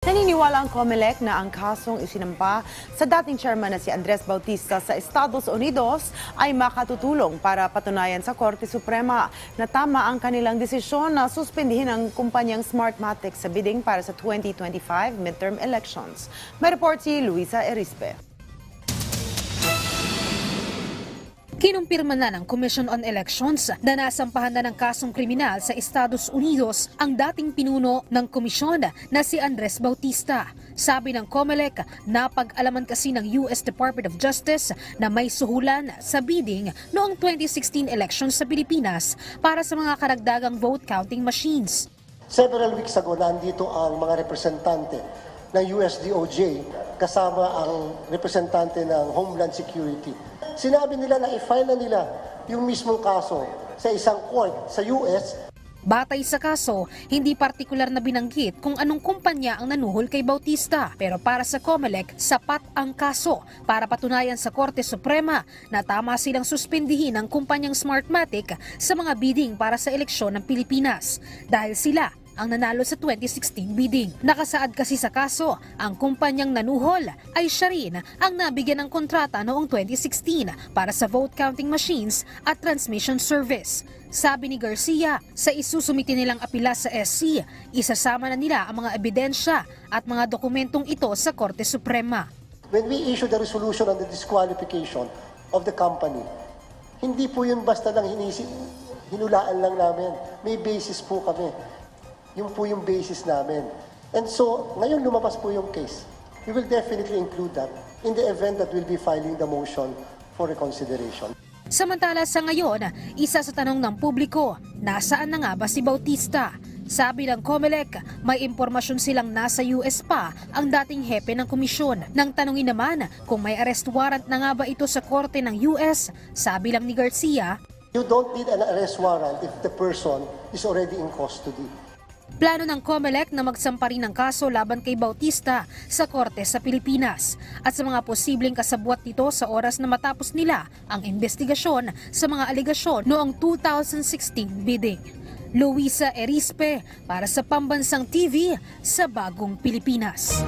Naniniwala ang COMELEC na ang kasong isinampa sa dating chairman na si Andres Bautista sa Estados Unidos ay makatutulong para patunayan sa Korte Suprema na tama ang kanilang desisyon na suspindihin ang kumpanyang Smartmatic sa bidding para sa 2025 midterm elections. May report si Luisa Erispe. Kinumpirma na ng Commission on Elections na nasampahan na ng kasong kriminal sa Estados Unidos ang dating pinuno ng komisyon na si Andres Bautista. Sabi ng COMELEC, napag-alaman kasi ng US Department of Justice na may suhulan sa bidding noong 2016 elections sa Pilipinas para sa mga karagdagang vote counting machines. Several weeks ago, nandito ang mga representante ng USDOJ kasama ang representante ng Homeland Security. Sinabi nila na i-file na nila yung mismong kaso sa isang court sa US Batay sa kaso, hindi partikular na binanggit kung anong kumpanya ang nanuhol kay Bautista. Pero para sa COMELEC, sapat ang kaso para patunayan sa Korte Suprema na tama silang suspindihin ang kumpanyang Smartmatic sa mga bidding para sa eleksyon ng Pilipinas. Dahil sila ang nanalo sa 2016 bidding. Nakasaad kasi sa kaso, ang kumpanyang nanuhol ay siya rin ang nabigyan ng kontrata noong 2016 para sa vote counting machines at transmission service. Sabi ni Garcia, sa isusumiti nilang apila sa SC, isasama na nila ang mga ebidensya at mga dokumentong ito sa Korte Suprema. when we issue the resolution on the disqualification of the company, hindi po yun basta lang hinisi, hinulaan lang namin. May basis po kami. Yun po yung basis namin. And so, ngayon lumabas po yung case. We will definitely include that in the event that we'll be filing the motion for reconsideration. Samantala sa ngayon, isa sa tanong ng publiko, nasaan na nga ba si Bautista? Sabi ng COMELEC, may impormasyon silang nasa US pa ang dating hepe ng komisyon. Nang tanungin naman kung may arrest warrant na nga ba ito sa korte ng US, sabi lang ni Garcia, You don't need an arrest warrant if the person is already in custody. Plano ng COMELEC na magsampa rin ng kaso laban kay Bautista sa korte sa Pilipinas at sa mga posibleng kasabwat nito sa oras na matapos nila ang investigasyon sa mga aligasyon noong 2016 bidding. Luisa Erispe para sa Pambansang TV sa Bagong Pilipinas.